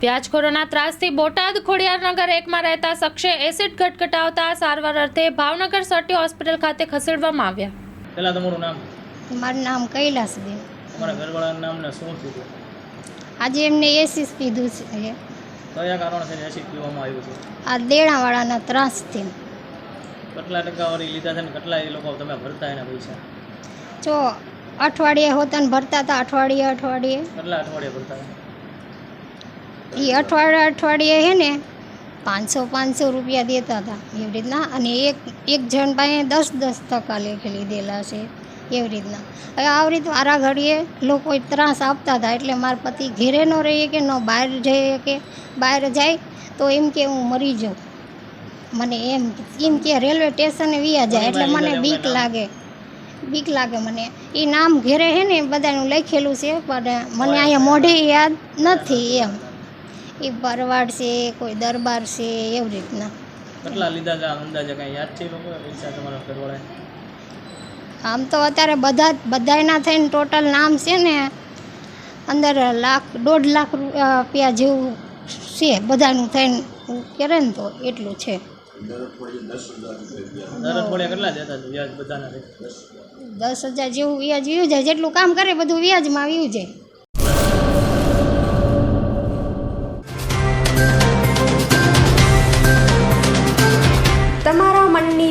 વ્યાજખોરોના ત્રાસથી બોટાદ ખોડિયારનગર એકમાં રહેતા શખ્સે એસિડ ગટગટાવતા સારવાર અર્થે ભાવનગર સટી હોસ્પિટલ ખાતે ખસેડવામાં આવ્યા પહેલાં તમારું નામ મારું નામ કૈલાસબેન તમારા ઘરવાળાનું નામ ને શું થયું હતું? આજે એમને એસીસ પીધું છે કયા કારણસર એસિડ પીવામાં આવ્યું છે આ દેણાવાળાના ત્રાસથી કેટલા ટકાવારી લીધા છે ને કેટલા એ લોકો તમે ભરતા એના પૈસા જો અઠવાડિયે હોતન ભરતા હતા અઠવાડિયે અઠવાડિયે કેટલા અઠવાડિયે ભરતા એ અઠવાડિયે અઠવાડિયે હે ને પાંચસો પાંચસો રૂપિયા દેતા હતા. એવી રીતના અને એક એક જણ પાસે દસ દસ ટકા લેખે લીધેલા છે. એવી રીતના. હવે આવી રીત આરા ઘડીએ લોકો ત્રાસ આપતા હતા એટલે મારા પતિ ઘેરે ન રહીએ કે ન બહાર જઈએ કે બહાર જાય તો એમ કે હું મરી જાઉં. મને એમ એમ કે રેલવે સ્ટેશને વ્યા જાય એટલે મને બીક લાગે. બીક લાગે મને. એ નામ ઘેરે હે ને બધાનું લખેલું છે પણ મને અહીંયા મોઢે યાદ નથી એમ. એ ભરવાડ છે કોઈ દરબાર છે એવી રીતના. કેટલા લીધા આમ અંદાજે કાંઈ યાદ છે લોકો પૈસા તમારા ઘરવાળાએ? આમ તો અત્યારે બધા બધાયના થઈને ટોટલ નામ છે ને અંદર લાખ દોઢ લાખ રૂપિયા જેવું છે બધાનું થઈને. કરે ને તો એટલું છે. હતા? દસ હજાર જેવું વ્યાજ વ્યું જાય જેટલું કામ કરે બધું વ્યાજમાં વ્યું જાય.